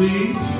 complete.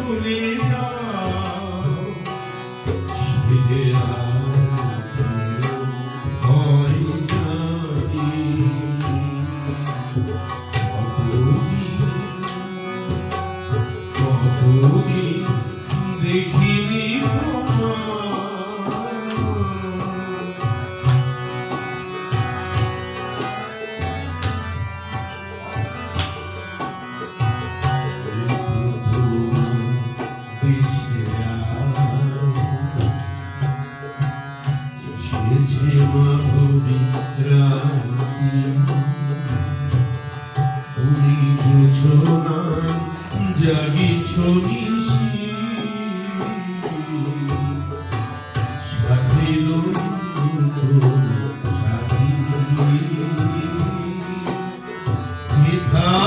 তুমি বুঝো না জাগিছ নিশি Sathil Sathil মিথা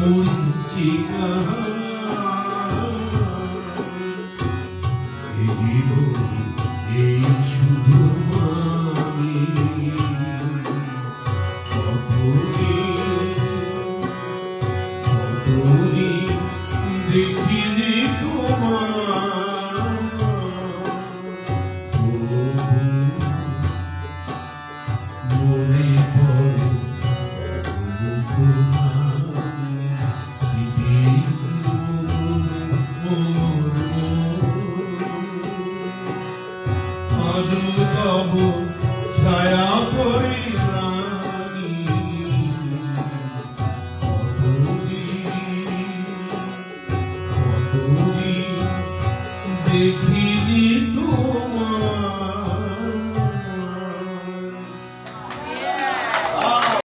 muôn chỉ khơi মধু তবু ছায়া